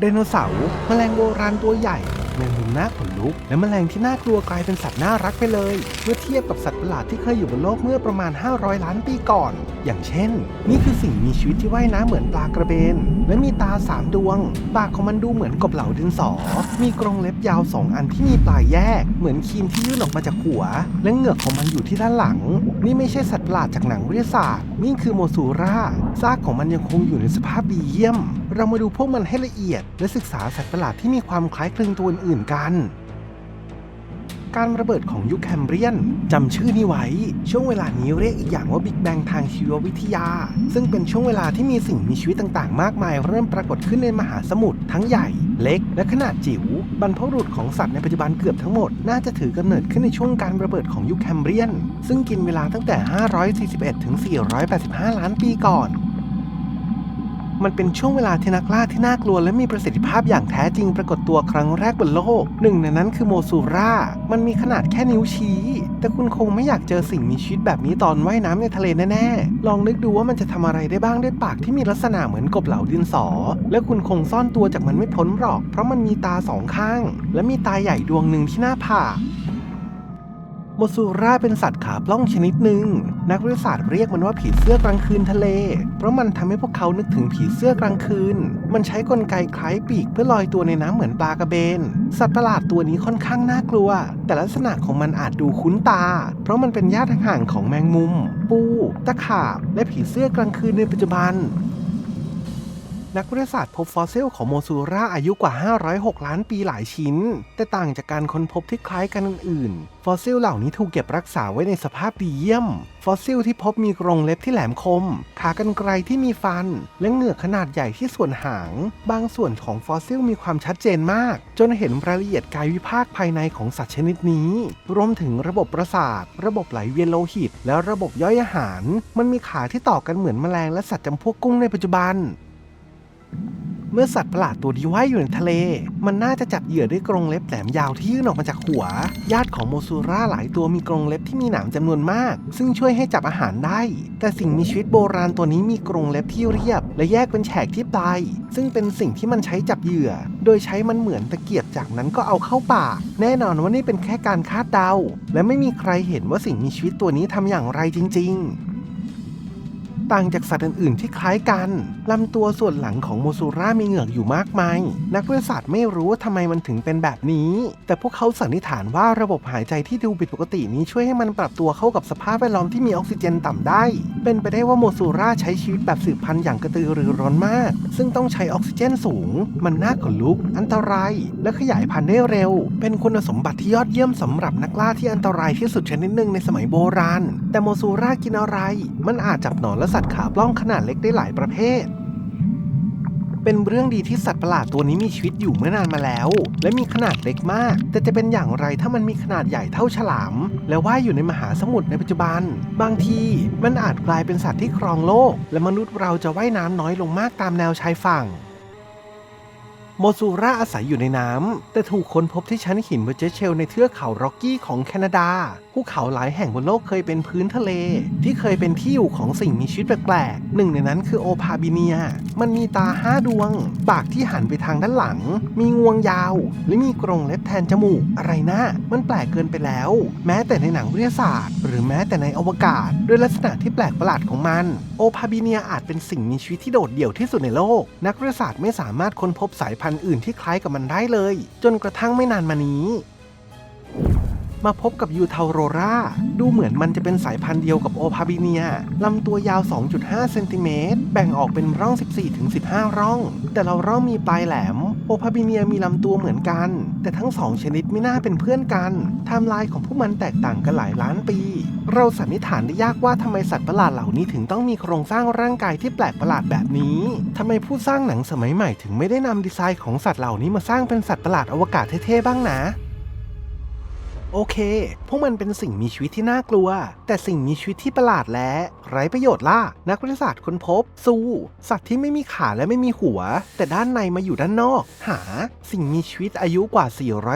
ไดโนเสาร์แมลงโบราณตัวใหญ่แมงมุมน่าขนลุก และแมลงที่น่ากลัวกลายเป็นสัตว์น่ารักไปเลย เมื่อเทียบกับสัตว์ประหลาดที่เคยอยู่บนโลกเมื่อประมาณ 500 ล้านปีก่อน อย่างเช่น นี่คือสิ่งมีชีวิตที่ว่ายน้ำเหมือนปลากระเบน และมีตาสามดวง ปากของมันดูเหมือนกบเหล่าดินสอ มีกรงเล็บยาวสองอันที่มีปลายแยก เหมือนครีมที่ยื่นออกมาจากหัว และเหงือกของมันอยู่ที่ด้านหลัง นี่ไม่ใช่สัตว์ประหลาดจากหนังวิทยาศาสตร์ นี่คือโมซูราซากของมันยังคงอยู่ในสภาพดีเยี่ยม เรามาดูพวกมันให้ละเอียด และศึกษาสัตว์ประหลาดที่มีความคล้ายคลึงตัวอื่นๆกัน การระเบิดของยุคแคมเบรียนจำชื่อนี้ไว้ ช่วงเวลานี้เรียกอีกอย่างว่าบิ๊กแบงทางชีววิทยา ซึ่งเป็นช่วงเวลาที่มีสิ่งมีชีวิตต่างๆ มากมาย เริ่มปรากฏขึ้นในมหาสมุทรทั้งใหญ่เล็ก และขนาดจิ๋วบรรพบุรุษของสัตว์ในปัจจุบันเกือบทั้งหมด น่าจะถือกำเนิดขึ้นในช่วงการระเบิดของยุคแคมเบรียน ซึ่งกินเวลาตั้งแต่ 541 ถึง 485 ล้านปีก่อน มันเป็นช่วงเวลาที่นักล่าที่น่ากลัวและมีประสิทธิภาพอย่างแท้จริงปรากฏตัวครั้งแรกบนโลก หนึ่งในนั้นคือโมซูรา มันมีขนาดแค่นิ้วชี้ แต่คุณคงไม่อยากเจอสิ่งมีชีวิตแบบนี้ตอนว่ายน้ำในทะเลแน่ๆ ลองนึกดูว่ามันจะทำอะไรได้บ้างด้วยปากที่มีลักษณะเหมือนกบเหลาดินสอ และคุณคงซ่อนตัวจากมันไม่พ้นหรอก เพราะมันมีตาสองข้าง และมีตาใหญ่ดวงหนึ่งที่หน้าผาก โมซูราเป็นสัตว์ขาปล้องชนิดหนึ่ง นักวิทยาศาสตร์เรียกมันว่าผีเสื้อกลางคืนทะเล เพราะมันทำให้พวกเขานึกถึงผีเสื้อกลางคืน มันใช้กลไกคล้ายปีกเพื่อลอยตัวในน้ำเหมือนปลากระเบน สัตว์ประหลาดตัวนี้ค่อนข้างน่ากลัว แต่ลักษณะของมันอาจดูคุ้นตา เพราะมันเป็นญาติห่างของแมงมุม ปู ตะขาบ และผีเสื้อกลางคืนในปัจจุบัน นักวิทยาศาสตร์พบฟอสซิลของโมซูราอายุกว่า 506 ล้านปีหลายชิ้น แต่ต่างจากการค้นพบที่คล้ายกันอื่นๆฟอสซิลเหล่านี้ถูกเก็บรักษาไว้ในสภาพดีเยี่ยม ฟอสซิลที่พบมีกรงเล็บที่แหลมคม ขากรรไกรที่มีฟัน และเหงือกขนาดใหญ่ที่ส่วนหาง บางส่วนของฟอสซิลมีความชัดเจนมาก จนเห็นรายละเอียดกายวิภาคภายในของสัตว์ชนิดนี้ รวมถึงระบบประสาท ระบบไหลเวียนโลหิต และระบบย่อยอาหาร มันมีขาที่ต่อกันเหมือนแมลงและสัตว์จำพวกกุ้งในปัจจุบัน เมื่อสัตว์ประหลาดตัวนี้ว่ายอยู่ในทะเล มันน่าจะจับเหยื่อด้วยกรงเล็บแหลมยาวที่ยื่นออกมาจากหัว ญาติของโมซูราหลายตัวมีกรงเล็บที่มีหนามจำนวนมาก ซึ่งช่วยให้จับอาหารได้ แต่สิ่งมีชีวิตโบราณตัวนี้มีกรงเล็บที่เรียบ และแยกเป็นแฉกที่ปลายซึ่งเป็นสิ่งที่มันใช้จับเหยื่อ โดยใช้มันเหมือนตะเกียบจากนั้นก็เอาเข้าปาก แน่นอนว่านี่เป็นแค่การคาดเดา และไม่มีใครเห็นว่าสิ่งมีชีวิตตัวนี้ทำอย่างไรจริง ๆ ต่างจากสัตว์อื่นๆ ที่คล้ายกันลำตัวส่วนหลังของโมซูรามีเหงือกอยู่มากมาย นักวิทยาศาสตร์ไม่รู้ว่าทำไมมันถึงเป็นแบบนี้ แต่พวกเขาสันนิษฐานว่าระบบหายใจที่ดูผิดปกตินี้ช่วยให้มันปรับตัวเข้ากับสภาพแวดล้อมที่มีออกซิเจนต่ำได้ เป็นไปได้ว่าโมซูราใช้ชีวิตแบบสืบพันธุ์อย่างกระตือรือร้นมาก ซึ่งต้องใช้ออกซิเจนสูง มันน่าขนลุก อันตราย และขยายพันธุ์ได้เร็ว เป็นคุณสมบัติที่ยอดเยี่ยมสำหรับนักล่าที่อันตรายที่สุดชนิดหนึ่งในสมัยโบราณ แต่โมซูรากินอะไร มันอาจจับหนอนและสัตว์ขาปล้องขนาดเล็กได้หลายประเภท เป็นเรื่องดีที่สัตว์ประหลาดตัวนี้มีชีวิตอยู่เมื่อนานมาแล้ว และมีขนาดเล็กมาก แต่จะเป็นอย่างไรถ้ามันมีขนาดใหญ่เท่าฉลาม และว่ายอยู่ในมหาสมุทรในปัจจุบัน บางทีมันอาจกลายเป็นสัตว์ที่ครองโลก และมนุษย์เราจะว่ายน้ำน้อยลงมากตามแนวชายฝั่งโมซูราอาศัยอยู่ในน้ำ แต่ถูกค้นพบที่ชั้นหินเวเจเชลในเทือกเขาร็อกกี้ของแคนาดา ภูเขาหลายแห่งบนโลกเคยเป็นพื้นทะเล ที่เคยเป็นที่อยู่ของสิ่งมีชีวิตแปลกๆ หนึ่งในนั้นคือโอพาบิเนีย มันมีตาห้าดวง ปากที่หันไปทางด้านหลัง มีงวงยาว และมีกรงเล็บแทนจมูก อะไรนะ มันแปลกเกินไปแล้ว แม้แต่ในหนังวิทยาศาสตร์ หรือแม้แต่ในอวกาศ ด้วยลักษณะที่แปลกประหลาดของมัน โอพาบิเนียอาจเป็นสิ่งมีชีวิตที่โดดเดี่ยวที่สุดในโลก นักวิทยาศาสตร์ไม่สามารถค้นพบสายพันธุ์อื่นที่คล้ายกับมันได้เลย จนกระทั่งไม่นานมานี้ มาพบกับยูเทาโรราดูเหมือนมันจะเป็นสายพันธุ์เดียวกับโอพาบิเนียลำตัวยาว 2.5 เซนติเมตรแบ่งออกเป็นร่อง 14-15 ร่อง แต่ละร่องมีปลายแหลม โอพาบิเนียมีลำตัวเหมือนกัน แต่ทั้งสองชนิดไม่น่าเป็นเพื่อนกันไทม์ไลน์ของพวกมันแตกต่างกันหลายล้านปี เราสันนิษฐานได้ยากว่าทำไมสัตว์ประหลาดเหล่านี้ถึงต้องมีโครงสร้างร่างกายที่แปลกประหลาดแบบนี้ทำไมผู้สร้างหนังสมัยใหม่ถึงไม่ได้นำดีไซน์ของสัตว์เหล่านี้มาสร้างเป็นสัตว์ประหลาดอวกาศเท่ๆบ้างนะ โอเค พวกมันเป็นสิ่งมีชีวิตที่น่ากลัว แต่สิ่งมีชีวิตที่ประหลาดและไร้ประโยชน์ล่ะ นักวิทยาศาสตร์ค้นพบ ซูสัตว์ที่ไม่มีขาและไม่มีหัว แต่ด้านในมาอยู่ด้านนอก หา สิ่งมีชีวิตอายุกว่า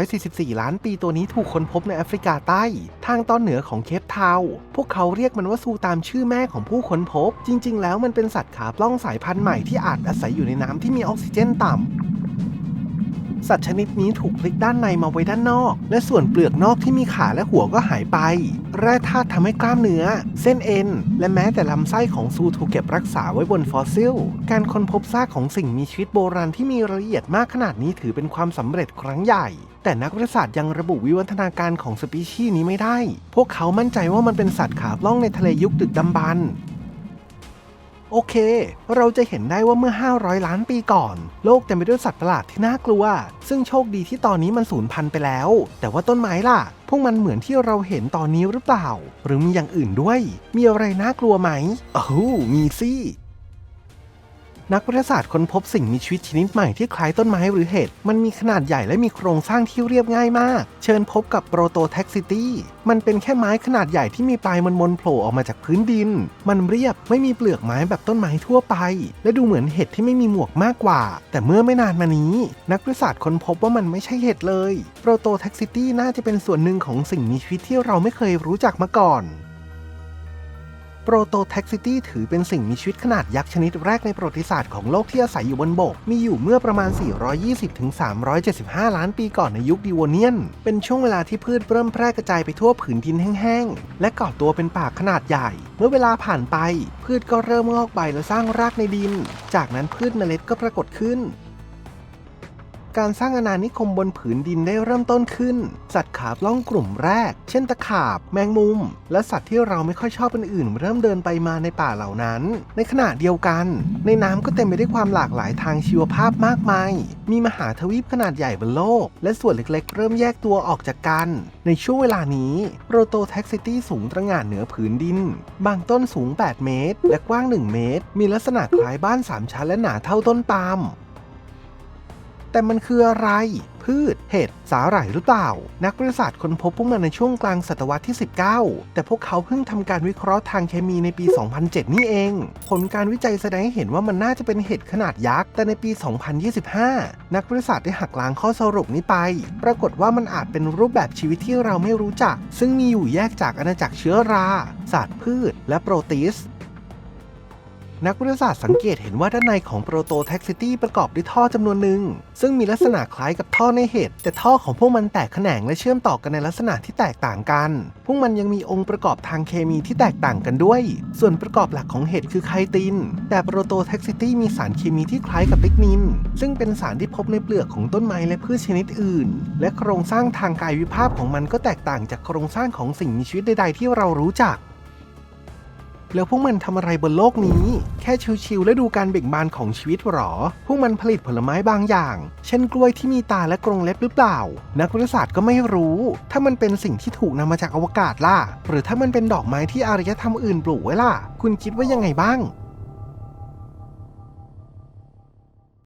444 ล้านปีตัวนี้ถูกค้นพบในแอฟริกาใต้ ทางตอนเหนือของเคปทาวพวกเขาเรียกมันว่าซูตามชื่อแม่ของผู้ค้นพบ จริง ๆ แล้วมันเป็นสัตว์ขาปล้องสายพันธุ์ใหม่ที่อาจอาศัยอยู่ในน้ำที่มีออกซิเจนต่ำ สัตว์ชนิดนี้ถูกพลิกด้านในมาไว้ด้านนอก และส่วนเปลือกนอกที่มีขาและหัวก็หายไป แร่ธาตุทำให้กล้ามเนื้อ เส้นเอ็น และแม้แต่ลำไส้ของซูถูกเก็บรักษาไว้บนฟอสซิล การค้นพบซากของสิ่งมีชีวิตโบราณที่มีรายละเอียดมากขนาดนี้ถือเป็นความสำเร็จครั้งใหญ่แต่นักวิทยาศาสตร์ยังระบุวิวัฒนาการของสปีชีส์นี้ไม่ได้ พวกเขามั่นใจว่ามันเป็นสัตว์ขาปล้องในทะเลยุคดึกดำบรรพ์ โอเค เราจะเห็นได้ว่าเมื่อ 500 ล้านปีก่อน โลกเต็มไปด้วยสัตว์ประหลาดที่น่ากลัว ซึ่งโชคดีที่ตอนนี้มันสูญพันธุ์ไปแล้ว แต่ว่าต้นไม้ล่ะ พวกมันเหมือนที่เราเห็นตอนนี้หรือเปล่า หรือมีอย่างอื่นด้วย มีอะไรน่ากลัวไหมอ้าวมีสิ นักวิทยาศาสตร์ค้นพบสิ่งมีชีวิตชนิดใหม่ที่คล้ายต้นไม้หรือเห็ด มันมีขนาดใหญ่และมีโครงสร้างที่เรียบง่ายมาก เชิญพบกับโปรโตแท็กซิตี้มันเป็นแค่ไม้ขนาดใหญ่ที่มีปลายมนๆโผล่ออกมาจากพื้นดิน มันเรียบไม่มีเปลือกไม้แบบต้นไม้ทั่วไป และดูเหมือนเห็ดที่ไม่มีหมวกมากกว่า แต่เมื่อไม่นานมานี้ นักวิทยาศาสตร์ค้นพบว่ามันไม่ใช่เห็ดเลย โปรโตแท็กซิตี้น่าจะเป็นส่วนหนึ่งของสิ่งมีชีวิตที่เราไม่เคยรู้จักมาก่อน โปรโตแท็กซิตี้ถือเป็นสิ่งมีชีวิตขนาดยักษ์ชนิดแรกในประวัติศาสตร์ของโลกที่อาศัยอยู่บนบก มีอยู่เมื่อประมาณ 420-375 ล้านปีก่อนในยุคดิวเนียน เป็นช่วงเวลาที่พืชเริ่มแพร่กระจายไปทั่วผืนดินแห้งๆ และก่อตัวเป็นป่าขนาดใหญ่ เมื่อเวลาผ่านไป พืชก็เริ่มงอกใบและสร้างรากในดิน จากนั้นพืชเมล็ดก็ปรากฏขึ้น การสร้างอาณานิคมบนผืนดินได้เริ่มต้นขึ้น สัตว์ขาปล้องกลุ่มแรก เช่นตะขาบ แมงมุม และสัตว์ที่เราไม่ค่อยชอบเป็นอื่น เริ่มเดินไปมาในป่าเหล่านั้น ในขณะเดียวกัน ในน้ำก็เต็มไปด้วยความหลากหลายทางชีวภาพมากมาย มีมหาทวีปขนาดใหญ่บนโลก และส่วนเล็กๆ เริ่มแยกตัวออกจากกัน ในช่วงเวลานี้โปรโตแท็กซิตี้สูงตระหง่านเหนือผืนดิน บางต้นสูง 8 เมตร และกว้าง 1 เมตร มีลักษณะคล้ายบ้าน 3 ชั้นและหนาเท่าต้นปาล์ม แต่มันคืออะไร พืช เห็ด สาหร่ายหรือเปล่า นักวิทยาศาสตร์ค้นพบพวกมันในช่วงกลางศตวรรษที่ 19 แต่พวกเขาเพิ่งทำการวิเคราะห์ทางเคมีในปี 2007 นี่เอง ผลการวิจัยแสดงให้เห็นว่ามันน่าจะเป็นเห็ดขนาดยักษ์ แต่ในปี 2025 นักวิทยาศาสตร์ได้หักล้างข้อสรุปนี้ไป ปรากฏว่ามันอาจเป็นรูปแบบชีวิตที่เราไม่รู้จัก ซึ่งมีอยู่แยกจากอาณาจักรเชื้อราศาสตร์พืช และโปรตีส นักวิทยาศาสตร์สังเกตเห็นว่าด้านในของโปรโตแท็กซิตี้ประกอบด้วยท่อจำนวนหนึ่ง ซึ่งมีลักษณะคล้ายกับท่อในเห็ดแต่ท่อของพวกมันแตกแขนงและเชื่อมต่อกันในลักษณะที่แตกต่างกัน พวกมันยังมีองค์ประกอบทางเคมีที่แตกต่างกันด้วย ส่วนประกอบหลักของเห็ดคือไคติน แต่โปรโตแท็กซิตี้มีสารเคมีที่คล้ายกับลิกนิน ซึ่งเป็นสารที่พบในเปลือกของต้นไม้และพืชชนิดอื่น และโครงสร้างทางกายวิภาพของมันก็แตกต่างจากโครงสร้างของสิ่งมีชีวิตใดๆที่เรารู้จัก แล้วพวกมันทำอะไรบนโลกนี้ แค่ชิวๆและดูการเบ่งบานของชีวิตหรอ พวกมันผลิตผลไม้บางอย่าง เช่นกล้วยที่มีตาและกรงเล็บหรือเปล่า นักวิทยาศาสตร์ก็ไม่รู้ ถ้ามันเป็นสิ่งที่ถูกนำมาจากอวกาศล่ะ หรือถ้ามันเป็นดอกไม้ที่อารยธรรมอื่นปลูกไว้ล่ะ คุณคิดว่ายังไงบ้าง